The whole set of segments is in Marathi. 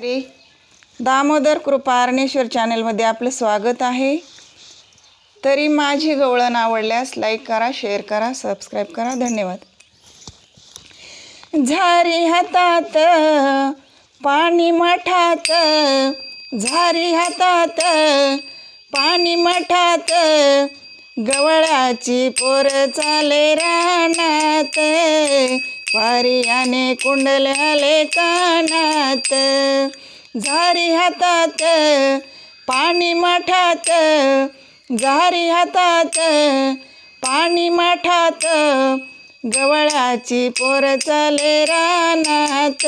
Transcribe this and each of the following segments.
हरे दामोदर कृपा अरणेश्वर चॅनलमध्ये आपलं स्वागत आहे. तरी माझी गवळण आवडल्यास लाईक करा शेअर करा सबस्क्राईब करा. धन्यवाद. झारी हातात पाणी मठात झारी हातात पाणी मठात गवळाची पोर चाले रानात. वारियाने कुंडल्याले कानात झारी हातात पाणी माठात झारी हातात पाणी माठात गवळाची पोर चाले रानात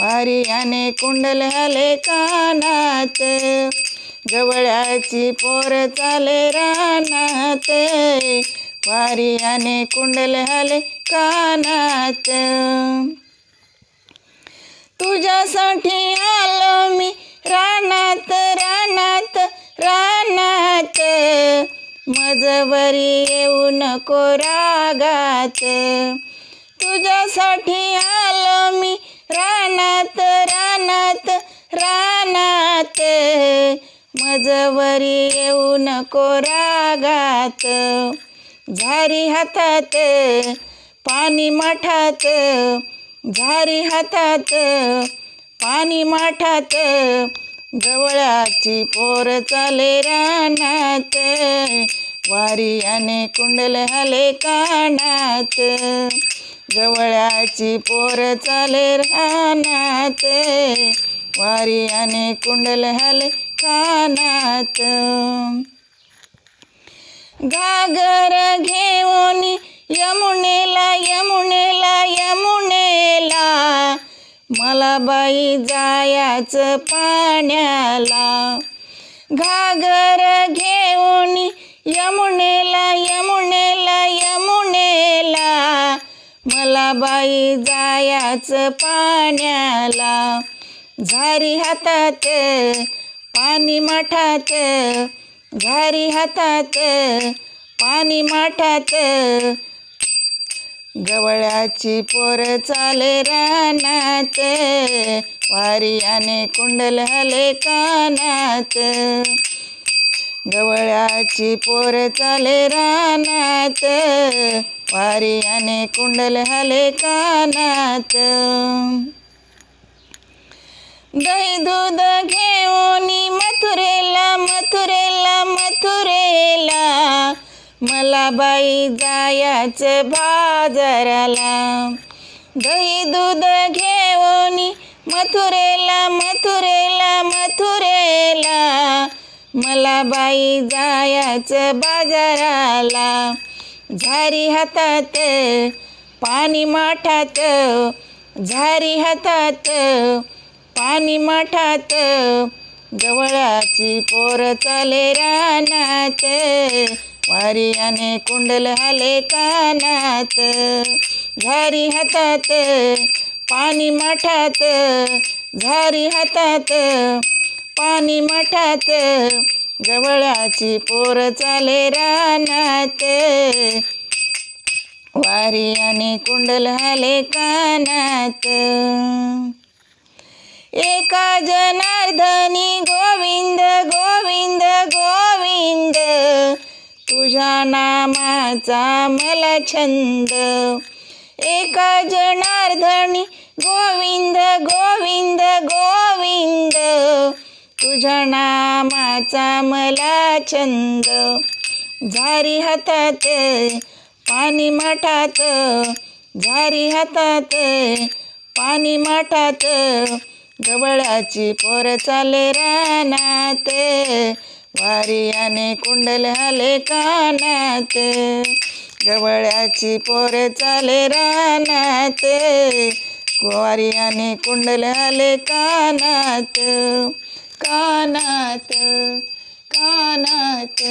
वारियाने कुंडल्याले कानात गवळ्याची पोर चाले रानात. वारियाने हले कानात. तुझ्यासाठी आलो मी रानात रानात रानात. मजवरी येऊ नको रागात. तुझ्यासाठी आलो मी रानात रानात रानात. मजवरी येऊ नको रागात. झारी हातात पाणी माठात झारी हातात पाणी माठात गवळाची पोर चाले रानात वारियाने कुंडल हले कानात गवळाची पोर चाले रानात वारियाने कुंडल हले कानात. घागर घेऊन यमुनेला यमुनेला यमुनेला. मला बाई जायाचं पाण्याला. घागर घेऊन यमुनेला यमुनेला यमुनेला. मला बाई जायाचं पाण्याला. झारी हातात पाणी माठात घारी हातात पाणी माठात. गवळ्याची पोर चाले रानात वारियाने कुंडल हले कानात. गवळ्याची पोर चाले रानात वारियाने कुंडल हले कानात. दही दूध घे बाई जायाचं बाजाराला. दही दूध घेऊन मथुरेला मथुरेला मथुरेला. मला बाई जायाचं बाजाराला. झारी हातात पाणी माठात झारी हातात पाणी माठात. गवळाची पोर चाले रानात. वारियाने कुंडल हाले कानात झारी हातात पाणी माठात झारी हातात पाणी माठात गवळाची पोर चाले रानात. आणि कुंडल हाले कानात. एका जनार्द मला छंद. एका जनार्दनी गोविंद गोविंद गोविंद. तुझ्या नामाचा मला छंद. झारी हातात पाणी माठात. झारी हातात पाणी माठात. गवळाची पोर चाले रानात. वारियाने कुंडल हाले कानात. गवळ्याची पोरे चाले रानात. वारियाने कुंडल आले कानात. कानात कानात.